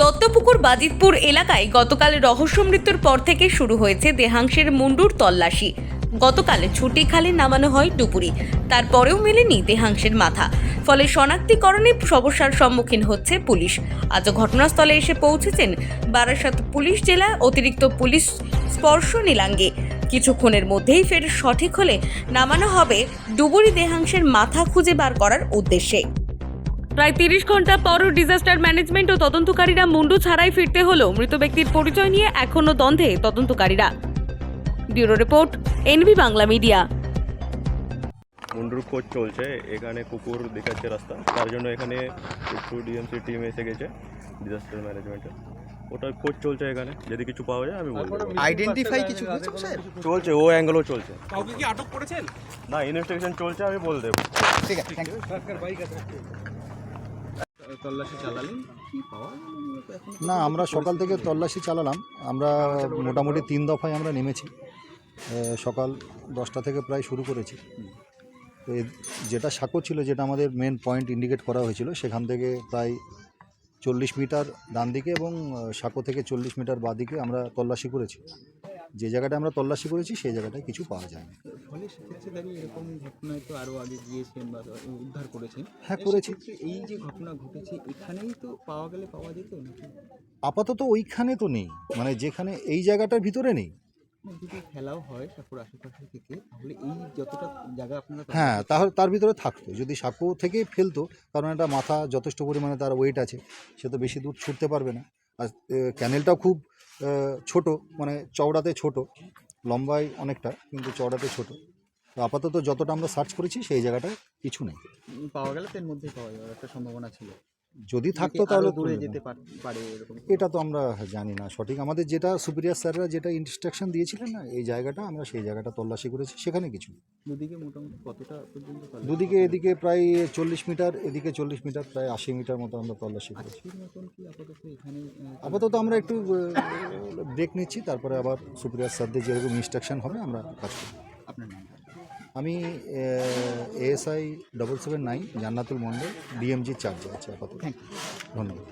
দত্তপুকুর বাজিতপুর এলাকায় গতকাল রহস্য মৃত্যুর পর থেকে শুরু হয়েছে দেহাংশের মুন্ডুর তল্লাশি। গতকাল ছুটি খালে নামানো হয় ডুপুরি তারপরেও মেলেনি দেহাংশের মাথা। ফলে শনাক্তিকরণে সমস্যার সম্মুখীন হচ্ছে পুলিশ। আজ ঘটনাস্থলে এসে পৌঁছেছেন বারাসাত পুলিশ জেলা অতিরিক্ত পুলিশ স্পর্শ নীলাঙ্গে। কিছুক্ষণের মধ্যেই ফের সঠিক হলে নামানো হবে ডুবুরি দেহাংশের মাথা খুঁজে বার করার উদ্দেশ্যে। প্রায় তিরিশ ঘণ্টা পরও ডিজাস্টার ম্যানেজমেন্ট ও তদন্তকারীরা মুন্ডু ছাড়াই ফিরতে হলো। মৃত ব্যক্তির পরিচয় নিয়ে এখনও দ্বন্দ্বে তদন্তকারীরা। Bureau report NB Bangla media. মুন্ডুর খোঁজ চলছে এখানে কুকুর দেখাচ্ছে রাস্তা। তার জন্য এখানে একটু ডিএমসি টিম এসে গেছে ডিজাস্টার ম্যানেজমেন্টের ওটার খোঁজ চলছে এখানে যদি কিছু পাওয়া যায় আমি বলব আইডেন্টিফাই কিছু হয়েছে স্যার চলছে ও অ্যাঙ্গেলও চলছে। কাউকে কি আটক করেছেন? না ইনভেস্টিগেশন চলছে আমি বলে দেবো। ঠিক আছে থ্যাংক ইউ তল্লাশি চালালেন? পাওয়া না, আমরা সকাল থেকে তল্লাশি চালালাম। আমরা মোটামুটি তিন দফায় আমরা নেমেছি। সকাল দশটা থেকে প্রায় শুরু করেছি। তো যেটা সাঁকো ছিল, যেটা আমাদের মেন পয়েন্ট ইন্ডিকেট করা হয়েছিল, সেখান থেকে প্রায় চল্লিশ মিটার ডান দিকে এবং সাঁকো থেকে চল্লিশ মিটার বাঁ দিকে আমরা তল্লাশি করেছি। যে জায়গাটা আমরা তল্লাশি করেছি সেই জায়গাটায় কিছু পাওয়া যায়নি। ফলে সেক্ষেত্রে দাঁড়িয়ে এরকম ঘটনায় তো আরও আগে গিয়েছেন বা উদ্ধার করেছেন। হ্যাঁ করেছি। এই যে ঘটনা ঘটেছে এখানেই তো পাওয়া গেলে পাওয়া যেত নাকি? আপাতত ওইখানে তো নেই। মানে যেখানে এই জায়গাটার ভিতরে নেই। যদি ফেলাও হয় সাপুর আশেপাশে থেকে তাহলে এই যতটা জায়গা আপনারা হ্যাঁ তাহলে তার ভিতরে থাকতো। যদি সাঁকো থেকে ফেলতো কারণ একটা মাথা যথেষ্ট পরিমাণে তার ওয়েট আছে সে তো বেশি দূর ছুটতে পারবে না। আর ক্যানেলটাও খুব ছোট মানে চওড়াতে ছোট। লম্বায় অনেকটা, কিন্তু চওড়াতে ছোট। আপাতত যতটা আমরা সার্চ করেছি, সেই জায়গাটায় কিছু নেই। পাওয়া গেলে এর মধ্যেই পাওয়া যাবে, একটা সম্ভাবনা ছিল। যদি থাকতো তাহলে দূরে যেতে। পারে এটা তো আমরা জানি না। সঠিক আমাদের যেটা সুপিরিয়ার স্যাররা যেটা ইনস্ট্রাকশন দিয়েছিলেন না এই জায়গাটা আমরা সেই জায়গাটা তল্লাশি করেছি সেখানে কিছু দুদিকে মোটামুটি কতটা পর্যন্ত দুদিকে এদিকে প্রায় চল্লিশ মিটার এদিকে চল্লিশ মিটার প্রায় আশি মিটার মতো আমরা তল্লাশি করেছি। আপাতত আমরা একটু ব্রেক নিচ্ছি তারপরে আবার সুপ্রিয়ার স্যারদের যেরকম ইনস্ট্রাকশন হবে আমরা কাজ করব। আপনার নাম আমি ASI double seven nine Jannatul Mondal DMG charge আছে আপাতত ধন্যবাদ